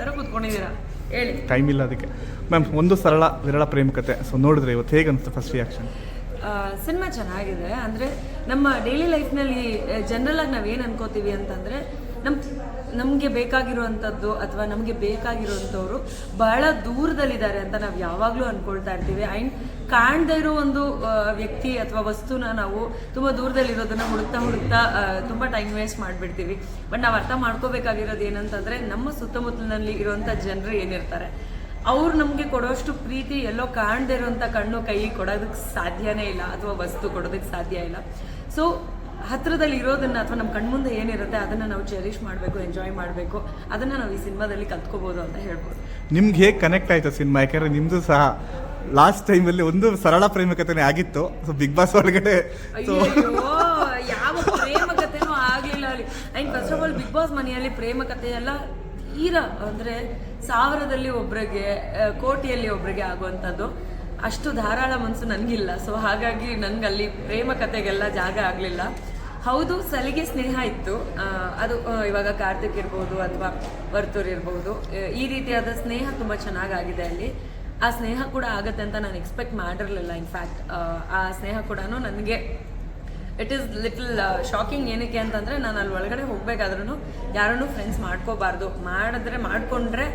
ಥರ ಕೂತ್ಕೊಂಡಿದ್ದೀರಾ? ಹೇಳಿ. ಟೈಮ್ ಇಲ್ಲ ಅದಕ್ಕೆ. ಮ್ಯಾಮ್ ಒಂದು ಸರಳ ವಿರಳ ಪ್ರೇಮ ಕತೆ ಸೊ ನೋಡಿದ್ರೆ ಇವತ್ತು ಹೇಗೆ ಅನಿಸ್ತು ಫಸ್ಟ್ ರಿಯಾಕ್ಷನ್ ಸಿನಿಮಾ ಚೆನ್ನಾಗಿದೆ. ಅಂದರೆ ನಮ್ಮ ಡೈಲಿ ಲೈಫ್ನಲ್ಲಿ ಜನರಲ್ ಆಗಿ ನಾವೇನು ಅನ್ಕೋತೀವಿ ಅಂತಂದರೆ ನಮ್ಮ ನಮಗೆ ಬೇಕಾಗಿರುವಂಥದ್ದು ಅಥವಾ ನಮಗೆ ಬೇಕಾಗಿರುವಂಥವ್ರು ಬಹಳ ದೂರದಲ್ಲಿದ್ದಾರೆ ಅಂತ ನಾವು ಯಾವಾಗಲೂ ಅಂದ್ಕೊಳ್ತಾ ಇರ್ತೀವಿ. ಆ್ಯಂಡ್ ಕಾಣದೇ ಇರೋ ಒಂದು ವ್ಯಕ್ತಿ ಅಥವಾ ವಸ್ತುನ ನಾವು ತುಂಬ ದೂರದಲ್ಲಿರೋದನ್ನು ಹುಡುಕ್ತಾ ಹುಡುಕ್ತಾ ತುಂಬ ಟೈಮ್ ವೇಸ್ಟ್ ಮಾಡಿಬಿಡ್ತೀವಿ. ಬಟ್ ನಾವು ಅರ್ಥ ಮಾಡ್ಕೋಬೇಕಾಗಿರೋದು ಏನಂತಂದರೆ, ನಮ್ಮ ಸುತ್ತಮುತ್ತಲಿನಲ್ಲಿ ಇರುವಂಥ ಜನರು ಏನಿರ್ತಾರೆ, ಅವ್ರು ನಮಗೆ ಕೊಡೋಷ್ಟು ಪ್ರೀತಿ ಎಲ್ಲೋ ಕಾಣದೇ ಇರೋಂಥ ಕಣ್ಣು ಕೈ ಕೊಡೋದಕ್ಕೆ ಸಾಧ್ಯನೇ ಇಲ್ಲ ಅಥವಾ ವಸ್ತು ಕೊಡೋದಕ್ಕೆ ಸಾಧ್ಯ ಇಲ್ಲ. ಸೊ ಹತ್ರದಲ್ಲಿ ಇರೋದನ್ನ ಅಥವಾ ನಮ್ಮ ಕಣ್ಮುಂದೆ ಏನಿರುತ್ತೆ ಅದನ್ನ ನಾವು ಚೆರಿಷ್ ಮಾಡಬೇಕು ಎಂಜಾಯ್ ಮಾಡಬೇಕು ಅದನ್ನ ನಾವು ಈ ಸಿನಿಮಾದಲ್ಲಿ ಕಲ್ತ್ಕೋಬಹುದು ಅಂತ ಹೇಳ್ಬೋದು. ನಿಮ್ಗೆ ಹೇಗೆ ಕನೆಕ್ಟ್ ಆಯ್ತು ಸಿನಿಮಾ? ಯಾಕಂದ್ರೆ ನಿಮ್ದು ಸಹ ಲಾಸ್ಟ್ ಟೈಮಲ್ಲಿ ಒಂದು ಸರಳ ಪ್ರೇಮ ಕಥೆನೇ ಆಗಿತ್ತು. ಸೊ ಬಿಗ್ ಬಾಸ್ ಒಳಗಡೆ ಯಾವ ಪ್ರೇಮ ಕಥೆನೂ ಆಗ್ಲಿಲ್ಲ ಅಲ್ಲಿ. And first of all Bigg Boss ಮನೆಯಲ್ಲಿ ಪ್ರೇಮ ಕಥೆ ಎಲ್ಲ ತೀರಾ ಅಂದ್ರೆ ಸಾವಿರದಲ್ಲಿ ಒಬ್ರಿಗೆ ಕೋಟಿಯಲ್ಲಿ ಒಬ್ರಿಗೆ ಆಗುವಂಥದ್ದು. ಅಷ್ಟು ಧಾರಾಳ ಮನಸ್ಸು ನನಗಿಲ್ಲ. ಸೊ ಹಾಗಾಗಿ ನನಗಲ್ಲಿ ಪ್ರೇಮ ಕಥೆಗೆಲ್ಲ ಜಾಗ ಆಗಲಿಲ್ಲ. ಹೌದು, ಸಲಿಗೆ ಸ್ನೇಹ ಇತ್ತು. ಅದು ಇವಾಗ ಕಾರ್ತಿಕ್ ಇರ್ಬೋದು ಅಥವಾ ವರ್ತೂರ್ ಇರ್ಬೋದು. ಈ ರೀತಿಯಾದ ಸ್ನೇಹ ತುಂಬ ಚೆನ್ನಾಗಾಗಿದೆ ಅಲ್ಲಿ. ಆ ಸ್ನೇಹ ಕೂಡ ಆಗತ್ತೆ ಅಂತ ನಾನು ಎಕ್ಸ್ಪೆಕ್ಟ್ ಮಾಡಿರಲಿಲ್ಲ ಇನ್ಫ್ಯಾಕ್ಟ್ ಆ ಸ್ನೇಹ ಕೂಡ ನನಗೆ ಇಟ್ ಈಸ್ ಲಿಟಲ್ ಶಾಕಿಂಗ್ ಏನಕ್ಕೆ ಅಂತಂದರೆ ನಾನು ಅಲ್ಲಿ ಒಳಗಡೆ ಹೋಗ್ಬೇಕಾದ್ರೂ ಯಾರನ್ನೂ ಫ್ರೆಂಡ್ಸ್ ಮಾಡ್ಕೋಬಾರ್ದು. ಮಾಡಿದ್ರೆ ಮಾಡಿಕೊಂಡ್ರೆ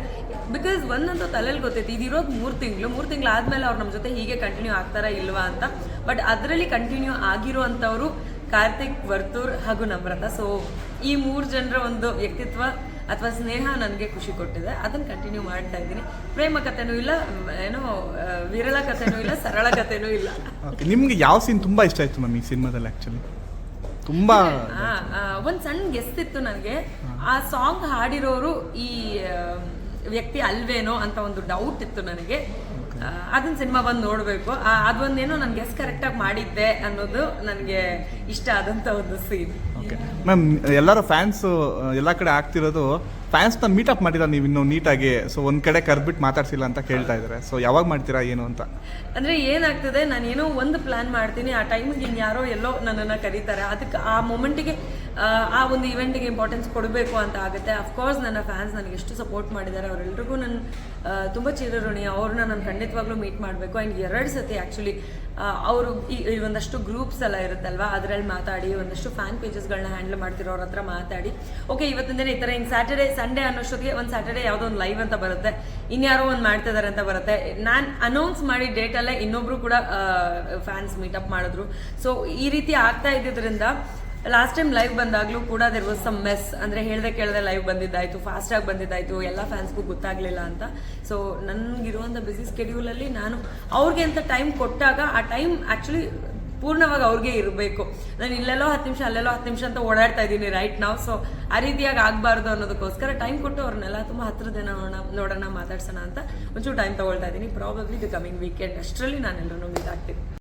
ಬಿಕಾಸ್ ಒಂದಂತೂ ತಲೆಯಲ್ಲಿ ಗೊತ್ತೈತಿ ಇದಿರೋದು ಮೂರು ತಿಂಗಳು. ಮೂರು ತಿಂಗಳು ಆದಮೇಲೆ ಅವ್ರು ನಮ್ಮ ಜೊತೆ ಹೀಗೆ ಕಂಟಿನ್ಯೂ ಆಗ್ತಾರಾ ಇಲ್ವಾ ಅಂತ. ಬಟ್ ಅದರಲ್ಲಿ ಕಂಟಿನ್ಯೂ ಆಗಿರೋ ಅಂಥವ್ರು ಕಾರ್ತಿಕ್ ವರ್ತೂರ್ ಹಾಗೂ ನಮ್ರತ. ಸೊ ಈ ಮೂರು ಜನರ ಒಂದು ವ್ಯಕ್ತಿತ್ವ ಅಥವಾ ಸ್ನೇಹ ನನಗೆ ಖುಷಿ ಕೊಟ್ಟಿದೆ ಅದನ್ನು ಕಂಟಿನ್ಯೂ ಮಾಡ್ತಾ ಇದ್ದೀನಿ. ಪ್ರೇಮ ಕಥೆನೂ ಇಲ್ಲ ಏನೋ ವಿರಳ ಕಥೆನೂ ಇಲ್ಲ ಸರಳ ಕಥೆನೂ ಇಲ್ಲ. ನಿಮ್ಗೆ ಯಾವ ಸೀನ್ ತುಂಬಾ ಇಷ್ಟ ಆಯ್ತು ಮ್ಯಾಮ್ ಈ ಸಿನಿಮಾದಲ್ಲಿ ಆಕ್ಚುಲಿ ತುಂಬಾ ಒಂದ್ ಸಣ್ಣ ಗೆಸ್ಟ್ ಇತ್ತು ನನಗೆ. ಆ ಸಾಂಗ್ ಹಾಡಿರೋರು ಈ ವ್ಯಕ್ತಿ ಅಲ್ವೇನೋ ಅಂತ ಒಂದು ಡೌಟ್ ಇತ್ತು ನನಗೆ. ಅದನ್ನ ಸಿನಿಮಾ ಬಂದು ನೋಡಬೇಕು. ಅದೊಂದೇನೋ ನಾನು ಗೆಸ್ ಕರೆಕ್ಟಾಗಿ ಮಾಡಿದ್ದೆ ಅನ್ನೋದು ನನಗೆ ಇಷ್ಟ ಆದಂಥ ಒಂದು ಸೀನ್ ಓಕೆ ಮ್ಯಾಮ್ ಎಲ್ಲರೂ ಫ್ಯಾನ್ಸು ಎಲ್ಲ ಕಡೆ ಆಗ್ತಿರೋದು ಫ್ಯಾನ್ಸ್ನ ಅಪ್ ಮಾಡಿಲ್ಲ ನೀವು ಇನ್ನೂ ನೀಟಾಗಿ ಸೊ ಒಂದು ಕಡೆ ಕರ್ಬಿಟ್ಟು ಮಾತಾಡ್ಸಿಲ್ಲ ಅಂತ ಕೇಳ್ತಾ ಇದ್ದಾರೆ ಸೊ ಯಾವಾಗ ಮಾಡ್ತೀರಾ ಏನು ಅಂತ? ಅಂದ್ರೆ ಏನಾಗ್ತದೆ ನಾನು ಏನೋ ಒಂದು ಪ್ಲಾನ್ ಮಾಡ್ತೀನಿ ಆ ಟೈಮಿಗೆ ಇನ್ಯಾರೋ ಎಲ್ಲೋ ನನ್ನನ್ನು ಕರೀತಾರೆ. ಅದಕ್ಕೆ ಆ ಮೊಮೆಂಟಿಗೆ ಆ ಒಂದು ಇವೆಂಟಿಗೆ ಇಂಪಾರ್ಟೆನ್ಸ್ ಕೊಡಬೇಕು ಅಂತ ಆಗುತ್ತೆ. ಅಫ್ಕೋರ್ಸ್ ನನ್ನ ಫ್ಯಾನ್ಸ್ ನನಗೆ ಎಷ್ಟು ಸಪೋರ್ಟ್ ಮಾಡಿದ್ದಾರೆ ಅವರೆಲ್ಲರಿಗೂ ನಾನು ತುಂಬ ಚಿರಋಣಿ. ಅವ್ರನ್ನ ನಾನು ಖಂಡಿತವಾಗ್ಲೂ ಮೀಟ್ ಮಾಡಬೇಕು. ಆ್ಯಂಡ್ ಎರಡು ಸತಿ ಆ್ಯಕ್ಚುಲಿ ಅವರು ಈ ಒಂದಷ್ಟು ಗ್ರೂಪ್ಸ್ ಎಲ್ಲ ಇರುತ್ತಲ್ವಾ, ಅದರಲ್ಲಿ ಮಾತಾಡಿ, ಒಂದಷ್ಟು ಫ್ಯಾನ್ ಪೇಜಸ್ಗಳನ್ನ ಹ್ಯಾಂಡಲ್ ಮಾಡ್ತಿರೋರ ಹತ್ರ ಮಾತಾಡಿ. ಓಕೆ ಇವತ್ತಿನ ದಿನ ಈ ಥರ ಹಿಂಗೆ ಸ್ಯಾಟರ್ಡೆ ಸಂಡೇ ಅನ್ನೋಷ್ಟೊತ್ತಿಗೆ ಒಂದು ಸ್ಯಾಟರ್ಡೆ ಯಾವುದೋ ಒಂದು ಲೈವ್ ಅಂತ ಬರುತ್ತೆ. ಇನ್ಯಾರೋ ಒಂದು ಮಾಡ್ತಿದ್ದಾರೆ ಅಂತ ಬರುತ್ತೆ. ನಾನು ಅನೌನ್ಸ್ ಮಾಡಿ ಡೇಟಲ್ಲೇ ಇನ್ನೊಬ್ರು ಕೂಡ ಫ್ಯಾನ್ಸ್ ಮೀಟಪ್ ಮಾಡಿದ್ರು. ಸೊ ಈ ರೀತಿ ಆಗ್ತಾ ಇದ್ದಿದ್ರಿಂದ ಲಾಸ್ಟ್ ಟೈಮ್ ಲೈವ್ ಬಂದಾಗಲೂ ಕೂಡ ದೇರ್ ವಾಸ್ ಸಮ್ ಮೆಸ್ ಅಂದರೆ ಹೇಳ್ದೆ ಕೇಳದೆ ಲೈವ್ ಬಂದಿದ್ದಾಯ್ತು ಫಾಸ್ಟಾಗಿ ಬಂದಿದ್ದಾಯ್ತು, ಎಲ್ಲ ಫ್ಯಾನ್ಸ್ಗೂ ಗೊತ್ತಾಗಲಿಲ್ಲ ಅಂತ. ಸೊ ನನಗಿರುವಂಥ ಸ್ಕೆಡ್ಯೂಲ್ ಅಲ್ಲಿ ನಾನು ಅವ್ರಿಗೆ ಅಂತ ಟೈಮ್ ಕೊಟ್ಟಾಗ ಆ ಟೈಮ್ ಆ್ಯಕ್ಚುಲಿ ಪೂರ್ಣವಾಗಿ ಅವ್ರಿಗೆ ಇರಬೇಕು. ನಾನು ಇಲ್ಲೆಲ್ಲೋ ಹತ್ತು ನಿಮಿಷ, ಅಲ್ಲೆಲ್ಲೋ ಹತ್ತು ನಿಮಿಷ ಅಂತ ಓಡಾಡ್ತಾ ಇದ್ದೀನಿ ರೈಟ್ ನಾವು ಸೊ ಆ ರೀತಿಯಾಗಿ ಆಗಬಾರ್ದು ಅನ್ನೋದಕ್ಕೋಸ್ಕರ ಟೈಮ್ ಕೊಟ್ಟು ಅವ್ರನ್ನೆಲ್ಲ ತುಂಬ ಹತ್ತಿರದ ನೋಡೋಣ ನೋಡೋಣ, ಮಾತಾಡ್ಸೋಣ ಅಂತ ಒಂಚೂರು ಟೈಮ್ ತಗೊಳ್ತಾ ಇದ್ದೀನಿ. ಪ್ರಾಬಬ್ಲಿ ದಿ ಕಮಿಂಗ್ ವೀಕೆಂಡ್ ಅಷ್ಟರಲ್ಲಿ ನಾನೆಲ್ಲರೂ ಮೀಟ್ ಆಗ್ತೀನಿ.